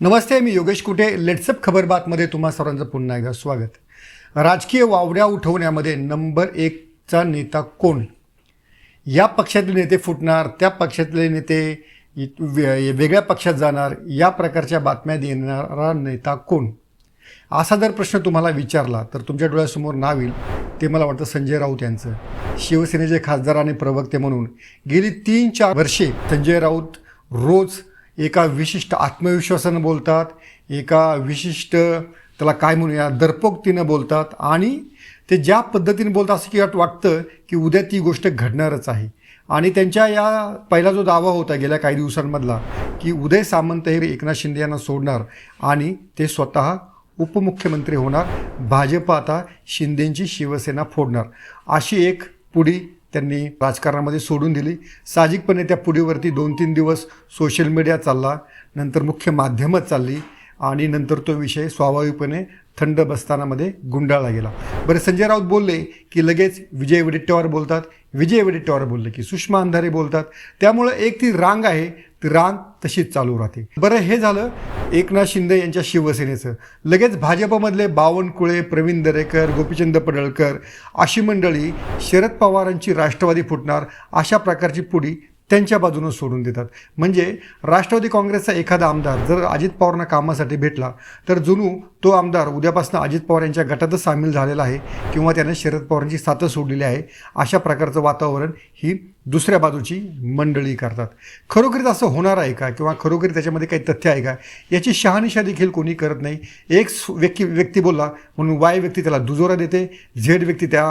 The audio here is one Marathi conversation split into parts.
नमस्ते मी योगेश कुटे. लेट्सअप खबर बातमध्ये तुम्हा सर्वांचं पुन्हा एकदा स्वागत. राजकीय वावड्या उठवण्यामध्ये नंबर एकचा नेता कोण? या पक्षातले नेते फुटणार त्या पक्षातले नेते वे- वेगळ्या पक्षात जाणार या प्रकारच्या बातम्या देणारा नेता कोण? असा जर प्रश्न तुम्हाला विचारला तर तुमच्या डोळ्यासमोर नाव येईल. ते मला वाटतं संजय राऊत यांचं. शिवसेनेचे खासदार आणि प्रवक्ते म्हणून गेली तीन चार वर्षे संजय राऊत रोज एका विशिष्ट आत्मविश्वासानं बोलतात एका विशिष्ट त्याला काय म्हणूया दर्पोक्तीनं बोलतात आणि ते ज्या पद्धतीने बोलतात असं की वाटतं की उद्या ती गोष्ट घडणारच आहे. आणि त्यांच्या या पहिला जो दावा होता गेल्या काही दिवसांमधला की उदय सामंत हे एकनाथ शिंदे यांना सोडणार आणि ते स्वतः उपमुख्यमंत्री होणार भाजप आता शिंदेंची शिवसेना फोडणार. अशी एक पुढी त्यांनी राजकारणामध्ये सोडून दिली. साहजिकपणे त्या पुढीवरती दोन तीन दिवस सोशल मीडिया चालला. नंतर मुख्य माध्यमच चालली आणि नंतर तो विषय स्वाभाविकपणे थंड बस्तानामध्ये गुंडाळला गेला. बरं संजय राऊत बोलले की लगेच विजय वडेट्टेवार बोलतात. विजय वडेट्टेवार बोलले की सुषमा अंधारे बोलतात. त्यामुळं एक ती रांग आहे रांग तशीच चालू राहते. बरं हे झालं एकनाथ शिंदे यांच्या शिवसेनेचं. लगेच भाजपमधले बावनकुळे प्रवीण दरेकर गोपीचंद पडळकर अशी मंडळी शरद पवारांची राष्ट्रवादी फुटणार अशा प्रकारची पुढी त्यांच्या बाजूनं सोडून देतात. म्हणजे राष्ट्रवादी काँग्रेसचा एखादा आमदार जर अजित पवारांना कामासाठी भेटला तर जुनू तो आमदार उद्यापासून अजित पवार यांच्या गटातच सामील झालेला आहे किंवा त्याने शरद पवारांची साथं सोडलेली आहे अशा प्रकारचं वातावरण ही दुसऱ्या बाजूची मंडळी करतात. खरोखरीच असं होणार आहे का किंवा खरोखरी त्याच्यामध्ये काही तथ्य आहे का? याची शहानिशा देखील कोणी करत नाही. एक व्यक्ती व्यक्ती बोलला म्हणून वाय व्यक्ती त्याला दुजोरा देते झेड व्यक्ती त्या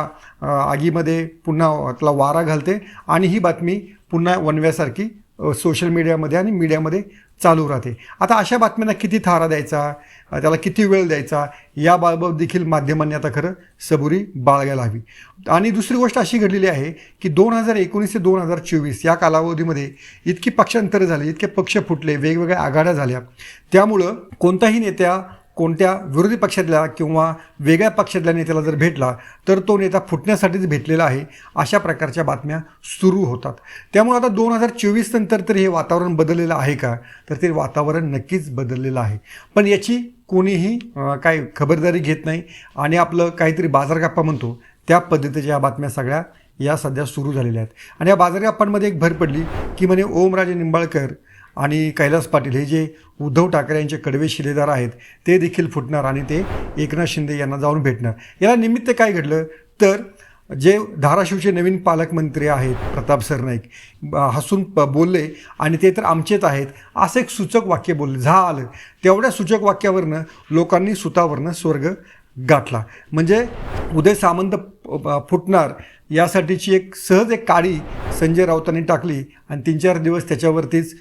आगीमध्ये पुन्हा त्याला वारा घालते आणि ही बातमी पुन्हा वनव्यासारखी सोशल मीडियामध्ये आणि मीडियामध्ये चालू राहते. आता अशा बातम्यांना किती थारा द्यायचा? त्याला किती वेळ द्यायचा? याबाबत देखील माध्यमांनी आता खरं सबुरी बाळगायला हवी. आणि दुसरी गोष्ट अशी घडलेली आहे की दोन हजार एकोणीस ते दोन हजार चोवीस या कालावधीमध्ये इतकी पक्षांतरं झाली इतके पक्ष फुटले वेगवेगळ्या आघाड्या झाल्या. त्यामुळं कोणताही नेत्या कोणत्या विरोधी पक्षातल्या किंवा वेगळ्या पक्षातल्या नेत्याला जर भेटला तर तो नेता फुटण्यासाठीच भेटलेला आहे अशा प्रकारच्या बातम्या सुरू होतात. त्यामुळे आता दोन हजार चोवीस नंतर तर हे वातावरण बदललेलं आहे का? तर ते वातावरण नक्कीच बदललेलं आहे. पण याची कोणीही काय खबरदारी घेत नाही आणि आपलं काहीतरी बाजारगप्पा म्हणतो त्या पद्धतीच्या या बातम्या सगळ्या या सध्या सुरू झालेल्या आहेत. आणि या बाजारगप्पांमध्ये एक भर पडली की म्हणे ओमराजे निंबाळकर आणि कैलास पाटील हे जे उद्धव ठाकरे यांचे कडवे शिलेदार आहेत ते देखील फुटणार आणि ते एकनाथ शिंदे यांना जाऊन भेटणार. याला निमित्त काय घडलं? तर जे धाराशिवचे नवीन पालकमंत्री आहेत प्रताप सरनाईक ब- हसून प- बोलले आणि ते तर आमचेच आहेत असं एक सूचक वाक्य बोलले झालं. तेवढ्या सूचक वाक्यावरनं लोकांनी सुतावरनं स्वर्ग गाठला. म्हणजे उदय सामंत फुटणार यासाठीची एक सहज एक काळी संजय राऊतांनी टाकली. आणि तीन चार दिवस त्याच्यावरतीच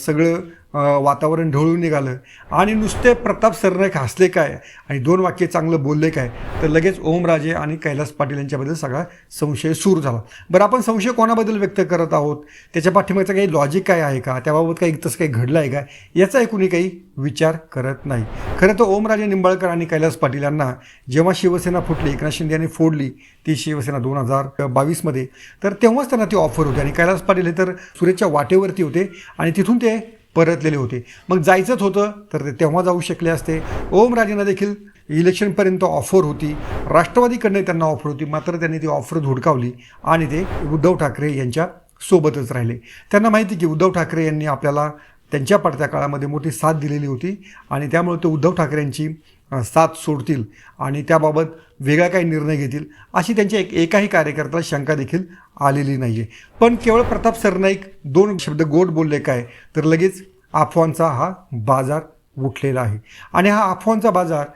सगळं वातावरण ढवळून निघालं. आणि नुसते प्रताप सरनाईक हसले काय? आणि दोन वाक्य चांगलं बोलले काय? तर लगेच ओमराजे आणि कैलास पाटील यांच्याबद्दल सगळा संशय सुरू झाला. बरं आपण संशय कोणाबद्दल व्यक्त करत आहोत? त्याच्या पाठीमागचं काही लॉजिक काय आहे का? त्याबाबत काही तसं काही घडलं आहे का? याचाही कुणी काही विचार करत नाही. खरं तर ओमराजे निंबाळकर आणि कैलास पाटील यांना जेव्हा शिवसेना फुटली एकनाथ शिंदे यांनी फोडली ती शिवसेना दोन हजार बावीसमध्ये तर तेव्हाच त्यांना ती ऑफर होती. आणि कैलास पाटील हे तर सुरेशच्या वाटेवरती होते. आणि तिथून ते परतलेले होते. मग जायचंच होतं तर ते तेव्हा जाऊ शकले असते. ओमराजेंना देखील इलेक्शनपर्यंत ऑफर होती. राष्ट्रवादीकडनं त्यांना ऑफर होती. मात्र त्यांनी ती ऑफर धुडकावली आणि ते उद्धव ठाकरे यांच्या सोबतच राहिले. त्यांना माहिती की उद्धव ठाकरे यांनी आपल्याला त्यांच्या पडत्या काळामध्ये मोठी साथ दिलेली होती आणि त्यामुळे ते उद्धव ठाकरेंची साथ सोडतील आणि त्याबाबत वेगळा काही निर्णय घेतील अशी त्यांच्या एक एकाही कार्यकर्त्याला शंका देखील आलेली नाही आहे पण केवळ प्रताप सरनाईक दोन शब्द गोड बोलले काय? तर लगेच अफवांचा हा बाजार उठलेला आहे. आणि हा अफवांचा बाजार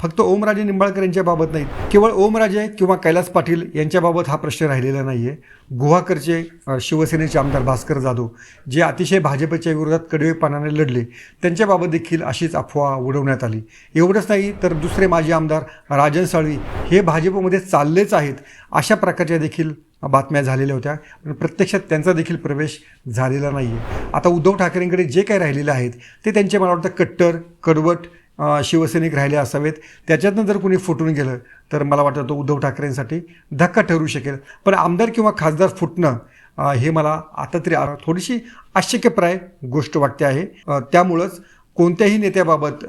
फक्त ओमराजे निंबाळकर यांच्याबाबत नाही केवळ ओमराजे किंवा कैलास पाटील यांच्याबाबत हा प्रश्न राहिलेला नाही आहे गुहाकरचे शिवसेनेचे आमदार भास्कर जाधव जे अतिशय भाजपच्या विरोधात कडवेपणाने लढले त्यांच्याबाबत देखील अशीच अफवा उडवण्यात आली. एवढंच नाही तर दुसरे माजी आमदार राजन साळवी हे भाजपमध्ये चाललेच आहेत. अशा प्रकारच्या देखील बातम्या झालेल्या होत्या. पण प्रत्यक्षात त्यांचा देखील प्रवेश झालेला नाही आहे आता उद्धव ठाकरेंकडे जे काही राहिलेले आहेत ते त्यांचे मला वाटतं कट्टर कडवट शिवसैनिक राहिले असावेत. त्याच्यातनं जर कुणी फुटून गेलं तर मला वाटतं तो उद्धव ठाकरेंसाठी धक्का ठरू शकेल. पण आमदार किंवा खासदार फुटणं हे मला आता तरी थोडीशी आश्चर्यप्राय गोष्ट वाटते आहे. त्यामुळंच कोणत्याही नेत्याबाबत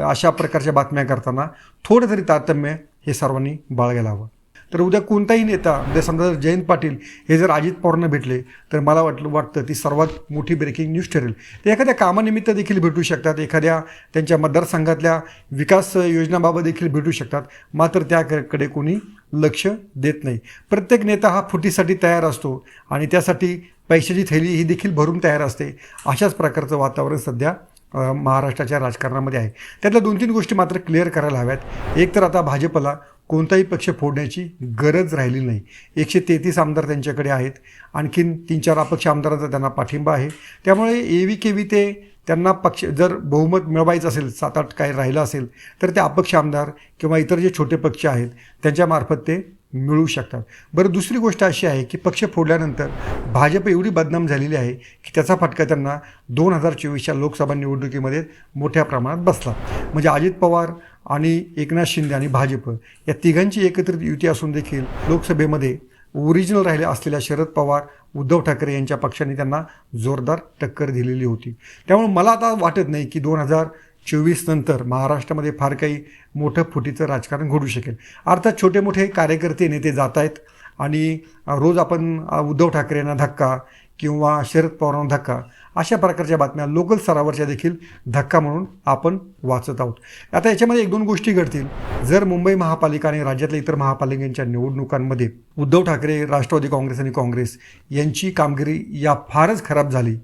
अशा प्रकारच्या बातम्या करताना थोडं तरी तारतम्य हे सर्वांनी बाळगायला हवं. तर उद्या कोणताही नेता उद्या समजा जर जयंत पाटील हे जर अजित पवारांना भेटले तर मला वाटलं वाटतं ती सर्वात मोठी ब्रेकिंग न्यूज ठरेल. ते एखाद्या कामानिमित्त देखील भेटू शकतात एखाद्या त्यांच्या मतदारसंघातल्या विकास योजनाबाबत देखील भेटू शकतात. मात्र त्याकडे कोणी लक्ष देत नाही. प्रत्येक नेता हा फुटीसाठी तयार असतो आणि त्यासाठी पैशाची थैली ही देखील भरून तयार असते. अशाच प्रकारचं वातावरण सध्या महाराष्ट्राच्या राजकारणामध्ये आहे. त्यातल्या दोन तीन गोष्टी मात्र क्लिअर करायला हव्यात. एक तर आता भाजपला कोणताही पक्ष फोडण्याची गरज राहिली नाही. एकशे तेहतीस आमदार त्यांच्याकडे आहेत. आणखीन तीन चार अपक्ष आमदारांचा त्यांना पाठिंबा आहे. त्यामुळे ए व्ही के व्ही ते त्यांना पक्ष जर बहुमत मिळवायचं असेल सात आठ काही राहिलं असेल तर ते अपक्ष आमदार किंवा इतर जे छोटे पक्ष आहेत त्यांच्यामार्फत ते मिळू शकतात. बरं दुसरी गोष्ट अशी आहे की पक्ष फोडल्यानंतर भाजप एवढी बदनाम झालेली आहे की त्याचा फटका त्यांना दोन हजार चोवीसच्या लोकसभा निवडणुकीमध्ये मोठ्या प्रमाणात बसला. म्हणजे अजित पवार आणि एकनाथ शिंदे आणि भाजप या तिघांची एकत्रित युती असून देखील लोकसभेमध्ये ओरिजिनल राहिले असलेल्या शरद पवार उद्धव ठाकरे यांच्या पक्षाने त्यांना जोरदार टक्कर दिलेली होती. त्यामुळे मला आता वाटत नाही की दोन हजार चोवीस नंतर महाराष्ट्रामध्ये फार काही मोठं फुटीचं राजकारण घडू शकेल. अर्थात छोटे मोठे कार्यकर्ते नेते जात आहेत आणि रोज आपण उद्धव ठाकरेंना धक्का किंवा शरद पवारांना धक्का अशा प्रकारच्या बातम्या लोकल स्तरावरच्या देखील धक्का म्हणून आपण वाचत आहोत. आता याच्यामध्ये एक दोन गोष्टी घडतील. जर मुंबई महापालिका आणि राज्यातल्या इतर महापालिकांच्या निवडणुकांमध्ये उद्धव ठाकरे राष्ट्रवादी काँग्रेस आणि काँग्रेस यांची कामगिरी या फारच खराब झाली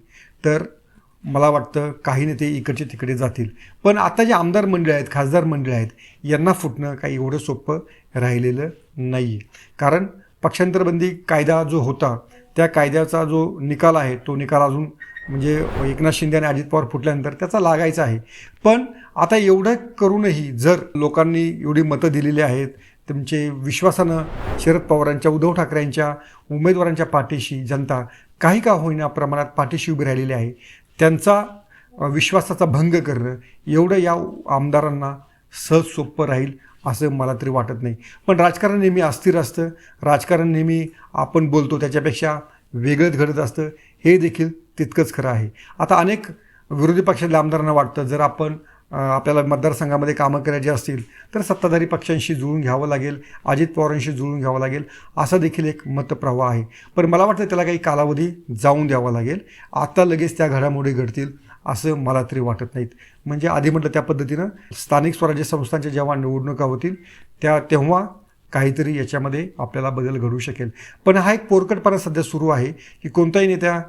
तर मला वाटतं काही नेते इकडचे तिकडे जातील. पण आता जे आमदार मंडळी आहेत खासदार मंडळी आहेत यांना फुटणं काही एवढं सोपं राहिलेलं नाही आहे कारण पक्षांतरबंदी कायदा जो होता त्या कायद्याचा जो निकाल आहे तो निकाल अजून म्हणजे एकनाथ शिंदे आणि अजित पवार फुटल्यानंतर त्याचा लागायचा आहे. पण आता एवढं करूनही जर लोकांनी एवढी मतं दिलेली आहेत तुमचे विश्वासानं शरद पवारांच्या उद्धव ठाकरेंच्या उमेदवारांच्या पाठीशी जनता काही का होईना प्रमाणात पाठीशी उभी राहिलेली आहे त्यांचा विश्वासाचा भंग करणं एवढं या आमदारांना सहज सोपं राहील असं मला तरी वाटत नाही. पण राजकारण नेहमी अस्थिर असतं. राजकारण नेहमी आपण बोलतो त्याच्यापेक्षा वेगळंच घडत असतं. हे देखील तितकंच खरं आहे. आता अनेक विरोधी पक्षातल्या आमदारांना वाटतं जर आपण आपल्याला मतदारसंघामध्ये कामं करायची असतील तर सत्ताधारी पक्षांशी जुळून घ्यावं लागेल अजित पवारांशी जुळून घ्यावं लागेल असा देखील एक मतप्रवाह आहे. पण मला वाटतं त्याला काही कालावधी जाऊन द्यावा लागेल. आता लगेच त्या घडामोडी घडतील असं मला तरी वाटत नाहीत. म्हणजे आधी म्हटलं त्या पद्धतीनं स्थानिक स्वराज्य संस्थांच्या जेव्हा निवडणुका होतील त्या तेव्हा काहीतरी याच्यामध्ये आपल्याला बदल घडू शकेल. पण हा एक पोरकटपणा सध्या सुरू आहे की कोणताही नेत्या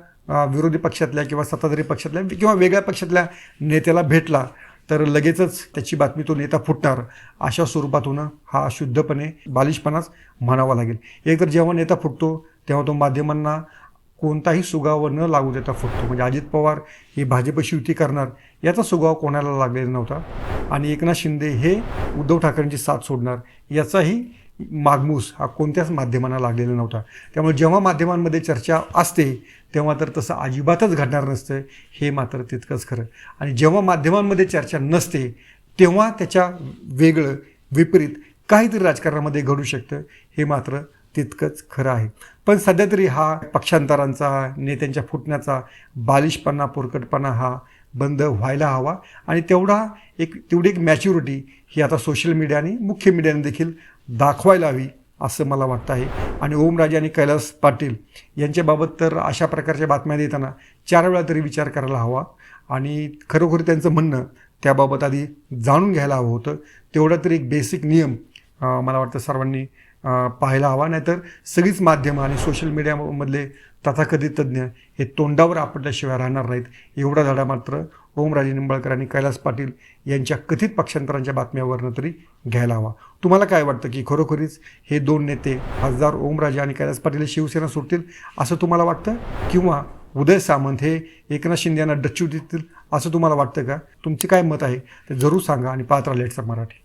विरोधी पक्षातल्या किंवा सत्ताधारी पक्षातल्या किंवा वेगळ्या पक्षातल्या नेत्याला भेटला तर लगेचच त्याची बातमी तो नेता फुटणार. अशा स्वरूपातून हा शुद्धपणे बालिशपणाच म्हणावा लागेल. एकतर जेव्हा नेता फुटतो तेव्हा तो माध्यमांना कोणताही सुगाव न लागू देता फुटतो. म्हणजे अजित पवार हे भाजपशी युती करणार याचा सुगाव कोणाला लागलेला नव्हता. आणि एकनाथ शिंदे हे उद्धव ठाकरेंची साथ सोडणार याचाही मागमूस हा कोणत्याच माध्यमांना लागलेला नव्हता. त्यामुळे जेव्हा माध्यमांमध्ये चर्चा असते तेव्हा तर तसं अजिबातच घडणार नसतं. हे मात्र तितकंच खरं. आणि जेव्हा माध्यमांमध्ये चर्चा नसते तेव्हा त्याच्या वेगळं विपरीत काहीतरी राजकारणामध्ये घडू शकतं. हे मात्र तितकंच खरं आहे. पण सध्या तरी हा पक्षांतरांचा नेत्यांच्या फुटण्याचा बालिशपणा पोरकटपणा हा बंद व्हायला हवा. आणि तेवढा एक तेवढी एक मॅच्युरिटी ही आता सोशल मीडियाने मुख्य मीडियाने देखील दाखवायला हवी. असं मला वाटतं आहे. आणि ओमराजे आणि कैलास पाटील यांच्याबाबत तर अशा प्रकारच्या बातम्या देताना चार वेळा तरी विचार करायला हवा. आणि खरोखर त्यांचं म्हणणं त्याबाबत आधी जाणून घ्यायला हवं होतं. तेवढा तरी एक बेसिक नियम मला वाटतं सर्वांनी पाहायला हवा. नाहीतर सगळीच माध्यमं आणि सोशल मीडियामधले तथाकथित तज्ज्ञ हे तोंडावर आपल्याशिवाय राहणार नाहीत. एवढा धडा मात्र ओमराजे निंबाळकर आणि कैलास पाटील यांच्या कथित पक्षांतरांच्या बातम्यावरनं तरी घ्यायला हवा. तुम्हाला काय वाटतं की खरोखरीच हे दोन नेते खासदार ओमराजे आणि कैलास पाटील हे शिवसेना सोडतील असं तुम्हाला वाटतं? किंवा उदय सामंत हे एकनाथ शिंदे यांना डच्चू देतील असं तुम्हाला वाटतं का? तुमचे काय मत आहे ते जरूर सांगा आणि पाहत राहा लेट्सअप मराठी.